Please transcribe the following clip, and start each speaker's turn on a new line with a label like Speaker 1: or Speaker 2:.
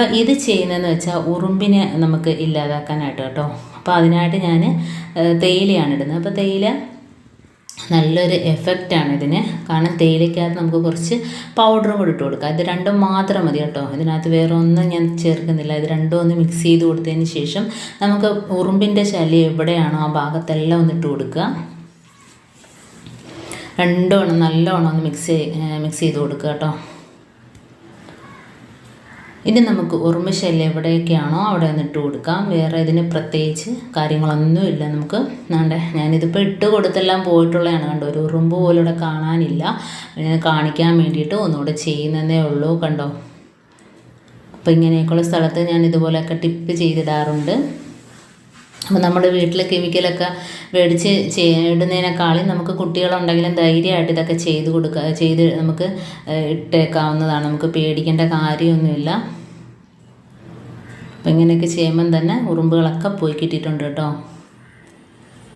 Speaker 1: അപ്പോൾ ഇത് ചെയ്യുന്നതെന്ന് വെച്ചാൽ ഉറുമ്പിനെ നമുക്ക് ഇല്ലാതാക്കാനായിട്ട് കേട്ടോ. അപ്പോൾ അതിനായിട്ട് ഞാൻ തേയിലയാണ് ഇടുന്നത്. അപ്പോൾ തേയില നല്ലൊരു എഫക്റ്റാണ് ഇതിന്. കാരണം തേയിലയ്ക്കകത്ത് നമുക്ക് കുറച്ച് പൗഡറും കൂടി ഇട്ട് കൊടുക്കാം. ഇത് രണ്ടും മാത്രം മതി കേട്ടോ. ഇതിനകത്ത് വേറെ ഒന്നും ഞാൻ ചേർക്കുന്നില്ല. ഇത് രണ്ടും ഒന്ന് മിക്സ് ചെയ്ത് കൊടുത്തതിന് ശേഷം നമുക്ക് ഉറുമ്പിന്റെ ശല്യം എവിടെയാണോ ആ ഭാഗത്തെല്ലാം ഒന്ന് ഇട്ട് കൊടുക്കുക. രണ്ടും നല്ലോണം ഒന്ന് മിക്സ് മിക്സ് ചെയ്ത് കൊടുക്കുക കേട്ടോ. ഇനി നമുക്ക് ഉറുമശല്യം ശല്യം എവിടെയൊക്കെയാണോ അവിടെ ഒന്ന് ഇട്ട് കൊടുക്കാം. വേറെ ഇതിന് പ്രത്യേകിച്ച് കാര്യങ്ങളൊന്നും ഇല്ല നമുക്ക്. വേണ്ടേ ഞാനിതിപ്പോൾ ഇട്ട് കൊടുത്തെല്ലാം പോയിട്ടുള്ളതാണ് കണ്ടോ. ഒരു ഉറുമ്പ് പോലും ഇവിടെ കാണാനില്ല. കാണിക്കാൻ വേണ്ടിയിട്ട് ഒന്നുകൂടെ ചെയ്യുന്നതേ ഉള്ളൂ കണ്ടോ. അപ്പോൾ ഇങ്ങനെയൊക്കെയുള്ള സ്ഥലത്ത് ഞാൻ ഇതുപോലെയൊക്കെ ടിപ്പ് ചെയ്തിടാറുണ്ട്. അപ്പോൾ നമ്മുടെ വീട്ടിലെ കെമിക്കലൊക്കെ മേടിച്ച് ഇടുന്നതിനേക്കാളും നമുക്ക് കുട്ടികളുണ്ടെങ്കിലും ധൈര്യമായിട്ട് ഇതൊക്കെ ചെയ്ത് കൊടുക്കുക ചെയ്ത് നമുക്ക് ഇട്ടേക്കാവുന്നതാണ്. നമുക്ക് പേടിക്കേണ്ട കാര്യമൊന്നുമില്ല. അപ്പം ഇങ്ങനെയൊക്കെ ചെയ്യുമ്പം തന്നെ ഉറുമ്പുകളൊക്കെ പോയി കിട്ടിയിട്ടുണ്ട് കേട്ടോ.